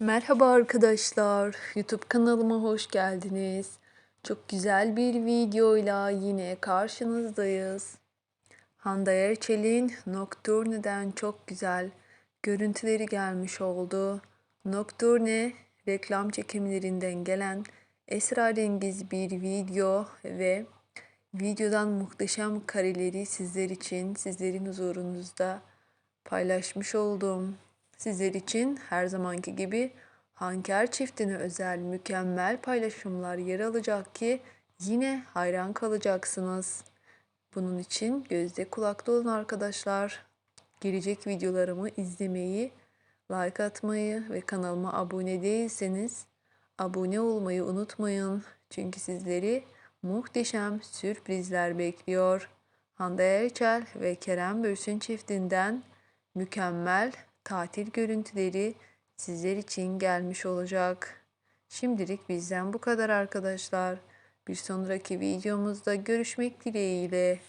Merhaba arkadaşlar. YouTube kanalıma hoş geldiniz. Çok güzel bir videoyla yine karşınızdayız. Hande Erçel'in Nocturne'den çok güzel görüntüleri gelmiş oldu. Nocturne reklam çekimlerinden gelen esrarengiz bir video ve videodan muhteşem kareleri sizler için sizlerin huzurunuzda paylaşmış oldum. Sizler için her zamanki gibi Hanker çiftine özel mükemmel paylaşımlar yer alacak ki yine hayran kalacaksınız. Bunun için gözde kulakta olun arkadaşlar. Gelecek videolarımı izlemeyi, like atmayı ve kanalıma abone değilseniz abone olmayı unutmayın. Çünkü sizleri muhteşem sürprizler bekliyor. Hande Erçel ve Kerem Bürsin çiftinden mükemmel tatil görüntüleri sizler için gelmiş olacak. Şimdilik bizden bu kadar arkadaşlar. Bir sonraki videomuzda görüşmek dileğiyle.